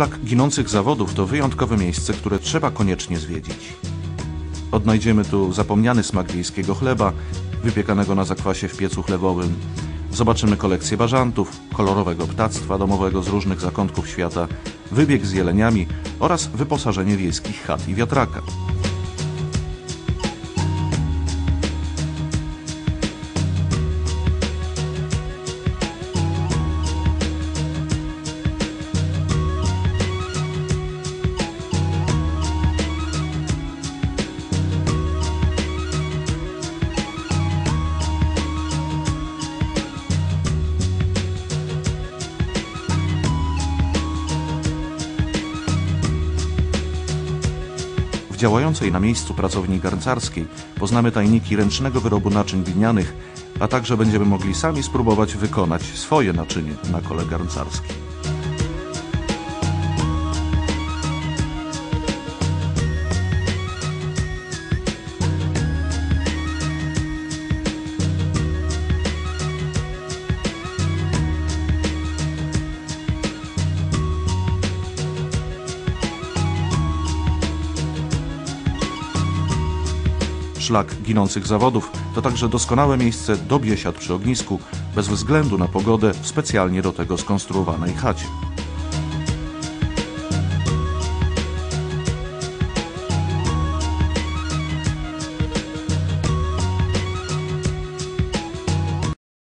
Szlak ginących zawodów to wyjątkowe miejsce, które trzeba koniecznie zwiedzić. Odnajdziemy tu zapomniany smak wiejskiego chleba, wypiekanego na zakwasie w piecu chlebowym. Zobaczymy kolekcję bażantów, kolorowego ptactwa domowego z różnych zakątków świata, wybieg z jeleniami oraz wyposażenie wiejskich chat i wiatraka. Działającej na miejscu pracowni garncarskiej poznamy tajniki ręcznego wyrobu naczyń glinianych, a także będziemy mogli sami spróbować wykonać swoje naczynie na kole garncarskiej. Szlak ginących zawodów to także doskonałe miejsce do biesiad przy ognisku, bez względu na pogodę w specjalnie do tego skonstruowanej chacie.